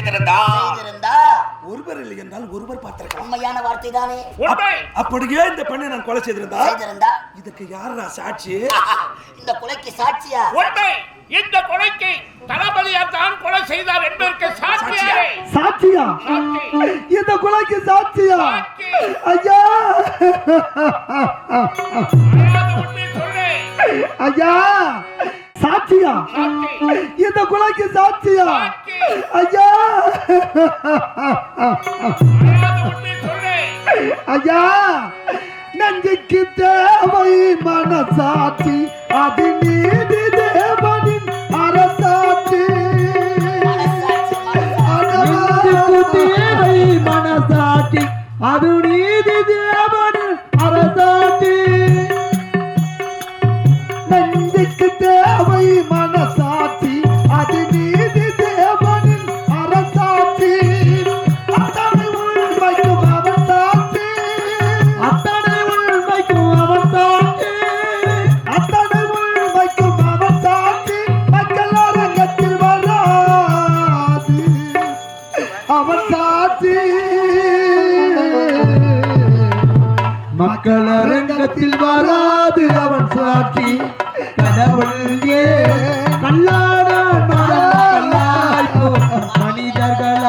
செய்திருந்தால் செய்திருந்தா? ஒருவர் இல்லை என்றால் ஒருவர் பார்த்திருக்கலாம். உண்மையான வார்த்தை தானே? அப்- அப்படியே இந்த பெண்ணை நான் கொலை செய்திருந்தா? இதுக்கு யாரா சாட்சி? இந்த கொலைக்கு சாட்சியா? உண்மை! இந்த கொலைக்கு தளபதியார் தான் கொலை செய்தார் என்பதற்கு சாட்சியா? சாட்சி. இந்த கொலைக்கு சாட்சியா? சாட்சி. ஐயா! ஐயா! சாட்சியா? சாட்சி. இந்த கொலைக்கு சாட்சியா? சாட்சி. ஐயா. ஐயா. நஞ்சுக்கு தேவை மனசாட்சி. அது நீதி தேவனின் அரசாட்சி. தேவை மனசாட்சி. அது நீதி மக்கள் அரங்கத்தில் வராது அவன் சாட்சி. கடவுள் ஏ மனிதர்கள்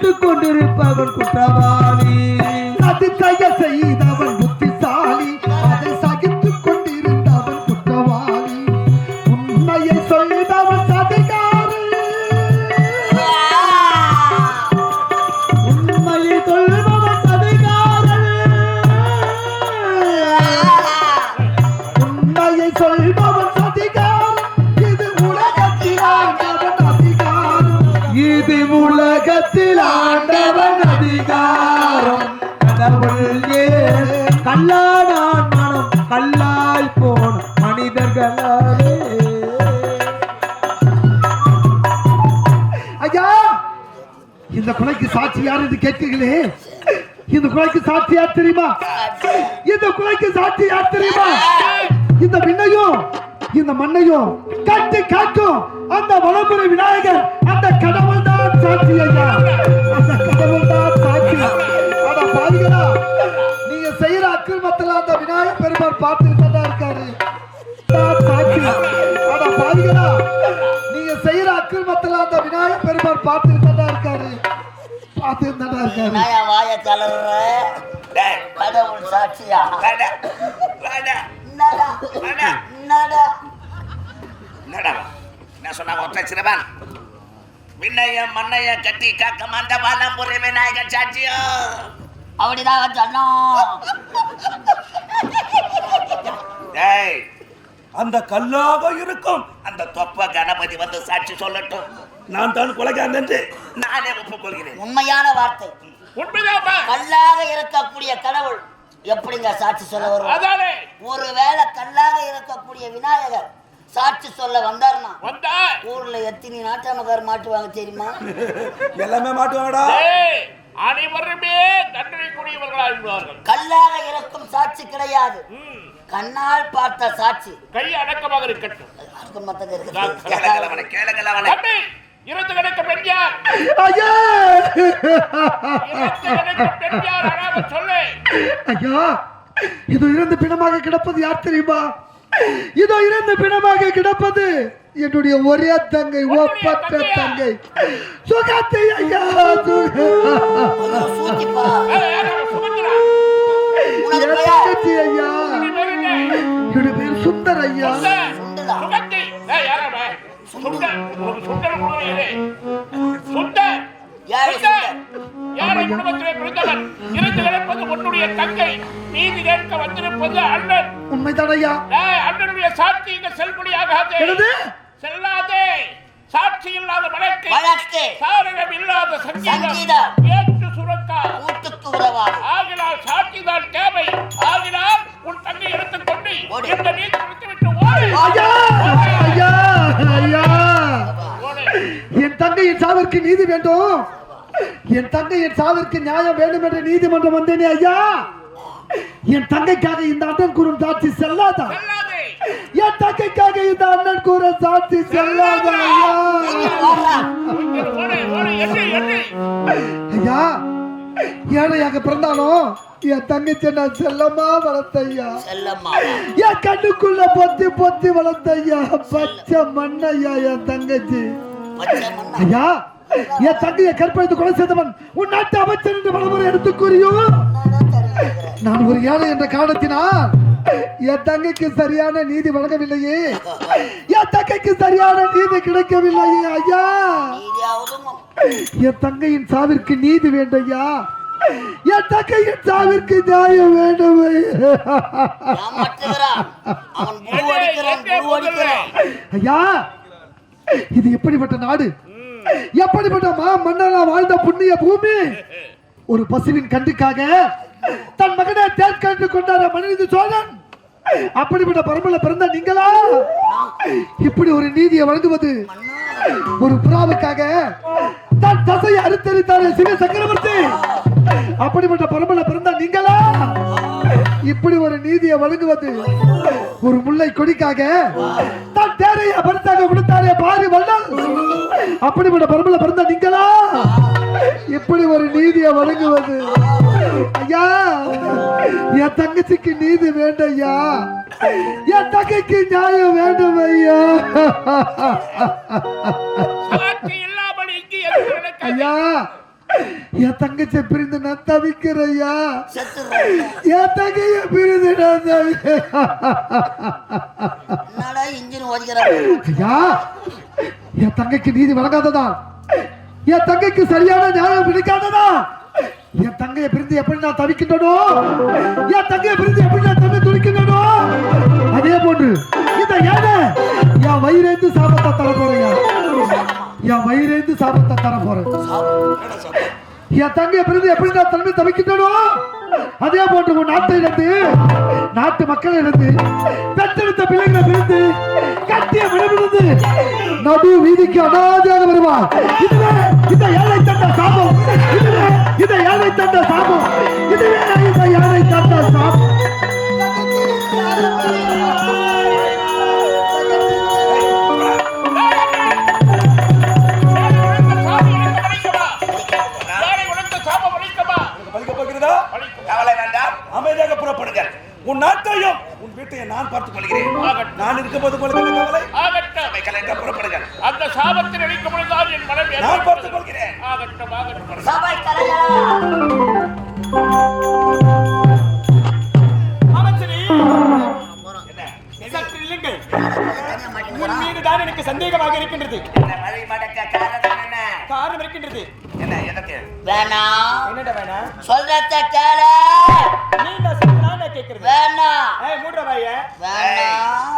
சகித்துக் கொண்டிருப்பவன் குற்றவாளி அதிசய செய்தவன் புத்திசாலி. அதை சகித்துக் கொண்டிருந்தவன் குற்றவாளி. உண்மையை சொல்பவன் சதிகாரி. உண்மையை சொல்பவன் சதிகாரன் உண்மையை சொல்பவன் சதிகாரம் இது அதிகாரம். இது உலகத்தில் ஆண்டவன் அதிகாரம். கடவுள் ஏன் கல்லாடான் மனம் கல்லாய் போன மனிதர்களே ஐயா இந்த கொலைக்கு சாட்சி யார் என்று கேட்கிறீங்களே இந்த குலைக்கு சாட்சி யார் தெரியுமா? இந்த குலைக்கு சாட்சி யார் தெரியுமா? இந்த விண்ணையும் இந்த மண்ணையும் கட்டி காக்கும் அந்த வளமுறை விநாயகர் அந்த கடவுள் தான் சாட்சி ஐயா அந்த கடவுள் தான் சாட்சி ஆனா நீங்க செய்யற அக்கிரமத்துல அந்த விநாயகர் பெருமாள் பார்த்துட்டு தான் இருக்காரு சாட்சி ஆனா பாருங்களா நீங்க செய்யற அக்கிரமத்துல அந்த விநாயகர் பெருமாள் பார்த்துட்டு தான் இருக்காரு. பார்த்துட்டு தான் இருக்காரு வாயை டேய், கடவுள் சாட்சியா? என்னடா. என்னடா? என்னடா? என்ன சொன்னாங்க ஒற்றை சிறுவன் விண்ணைய மண்ணைய கட்டி காக்க மாந்த பாலம்புரி விநாயகர் சாட்சியோ. அப்படிதான் சொன்னோம் டேய் அந்த கல்லாக இருக்கும். அந்த தொப்ப கணபதி வந்து சாட்சி சொல்லட்டும். நான் தான் கொலைகாரன் என்று நானே ஒப்புக்கொள்கிறேன். உண்மையான வார்த்தை. உண்மைதாப்பா. கல்லாக இருக்கக்கூடிய கடவுள் எப்படிங்க சாட்சி சொல்ல அதானே. ஒருவேளை கல்லாக இருக்கக்கூடிய விநாயகர் சாட்சி சொல்ல வந்தார்னா வந்தா ஊர்ல எத்தனை நாட்டாமக்கார் மாட்டுவாங்க தெரியுமா? எல்லாமே மாட்டுவாங்கடா. ஏய், அனைவருமே தண்டனைக்குரியவர்களாக கல்லாக இருக்கும் சாட்சி கிடையாது. கண்ணால் பார்த்த சாட்சி. கை அடக்கமாக இருக்கட்டும். மத்தது நான் கேளுங்கள் அவனை இறந்து கிடக்க பெண் யார் ஐயா! இறந்து கிடக்க பெண் யார் அழாம சொல்லு. ஐயா இது இறந்து பிணமாக கிடப்பது யார் தெரியுமா? இதோ இருந்து பிணமாக கிடப்பது என்னுடைய ஒரே தங்கை ஒப்பற்ற தங்கை. சுகத்தை ஐயா சுகத்தி ஐயா. என்னுடைய பேர் சுந்தர் ஐயா. சுந்தர். யாரு குடும்பத்திலே பிறந்தவன் இருந்து கிடப்பது உன்னுடைய தங்கை. நீதி கேட்க வந்திருப்பது அண்ணன். உண்மைதான் ஐயா ஏய், அண்ணனுடைய சாட்சி இங்க செல்படியாகாதே? செல்லாதே. சாட்சி இல்லாத வழக்கு வழக்கு சாதகம் இல்லாத சங்கீதம். ஏற்று சுரக்கா. கூட்டுக்கு உறவாடு ஆகினால் சாட்சிதான் தேவை. ஆகினால் உன் தங்கை எடுத்துக்கொண்டு. இந்த நீதி விட்டு ஓடு. ஐயா! ஐயா! ஐயா! ஓடு. என் தங்கையின் சாவிற்கு நீதி வேண்டும். என் தங்கையின் சாவிற்கு நியாயம் வேண்டும் என்று நீதிமன்றம் வந்தேனே ஐயா. என் தங்கைக்காக இந்த அண்ணன் கூறும் சாட்சி செல்லாதா? செல்லாதே. என் தங்கைக்காக இந்த அண்ணன் கூறும் சாட்சி செல்லாதா ஐயா? ஏழையாக பிறந்தாலும் என் தங்கச்சி நான் செல்லமா வளர்த்த ஐயா செல்லம்மா. என் கண்ணுக்குள்ள பொத்தி பொத்தி வளர்த்த ஐயா பச்சை மண்ணையா என் தங்கச்சி. பச்சை மண்ணா. ஐயா என் தங்கையை கற்பழித்து கொலை செய்தவன் உன் நாட்டு அமைச்சர் என்று பலமுறை எடுத்து தெரிஞ்சுக்கிறேன் நான் ஒரு ஏழை என்ற காரணத்தினால் என் தங்கைக்கு சரியான நீதி வழங்கவில்லையே. என் தங்கைக்கு சரியான நீதி கிடைக்கவில்லையே ஐயா. என் தங்கையின் சாவிற்கு நீதி வேண்டும் ஐயா என் தங்கையின் சாவிற்கு நியாயம் வேண்டும். ஐயா இது எப்படிப்பட்ட நாடு? எப்படிப்பட்ட மா மன்னனா வாழ்ந்த புண்ணிய பூமி? ஒரு பசுவின் கண்டுக்காக தன் மகனை தேர்க்கென்று கொண்டார மனித சோழன். அப்படிப்பட்ட பரம்பல பிறந்த நீங்களா? இப்படி ஒரு நீதியை வழங்குவது ஒரு புறாவுக்காக தன் தசையை அறுத்தறித்தாரே சிவ சக்கரவர்த்தி அப்படிப்பட்ட பரம்பல பிறந்த நீங்களா? இப்படி ஒரு நீதியை வழங்குவது ஒரு முல்லை கொடிக்காக தன் தேரையை பரிசாக கொடுத்தாரே பாரி வள்ளல். அப்படிப்பட்ட பரம்பல பிறந்த நீங்களா? இப்படி ஒரு நீதியை வழங்குவது. ஐயா என் தங்கச்சிக்கு நீதி வேண்டும் ஐயா. என் தங்கைக்கு நியாயம் வேண்டும் ஐயா. ஐயா என் தங்கச்சி பிரிந்து நான் செத்துடுறான் என் தங்கைய பிரிந்து நான் ஐயா என் தங்கைக்கு நீதி வழங்காததா? என் தங்கைக்கு சரியான நியாயம் கிடைக்காததா என் தங்கையை பிரிந்து எப்படி நான் தவிக்கின்றனோ? என் தங்கையை பிரிந்து எப்படி நான் தன்னை துடிக்கின்றனோ அதே போன்று இந்த ஏழை என் வயிறேந்து சாபத்தை தர போறேன் என் வயிறேந்து சாபத்தை தர போறேன். என் தங்கை பிறந்து எப்படி நான் தலைமை தவிக்கின்றனோ அதே போன்று உன் நாட்டை இழந்து நாட்டு மக்கள் இழந்து பெற்றெடுத்த பிள்ளைகளை பிரிந்து கட்டிய விடமிருந்து நடு வீதிக்கு அனாதையாக வருவார் இதுவே இந்த ஏழை தந்த சாபம். இதுவே இந்த ஏழை தந்த சாபம். அமைதியாக புறப்படுங்கள் உன் நாட்டையும் உன் வீட்டையும் நான் பார்த்துக் கொள்கிறேன். நான் உங்களுக்கு என்ன கவலை? ஆகட்டும். புறப்படுங்கள். அந்த சாபத்தில் அளிக்கும் பொழுதுதான் என் மனம் நான். பார்த்துக் கொள்கிறேன். ஆகட்டும் ஆகட்டும். சபை மீதுதான் எனக்கு சந்தேகமாக இருக்கின்றது. இந்த மழை மடக்க காரணம் என்ன? காரணம் இருக்கின்றது. என்ன எதற்கு? வேணாம். என்னடா வேணா? சொல்றத கேள. நீ கேக்குறது வேணாம் ஏய் மூடுற பாய வேணாம்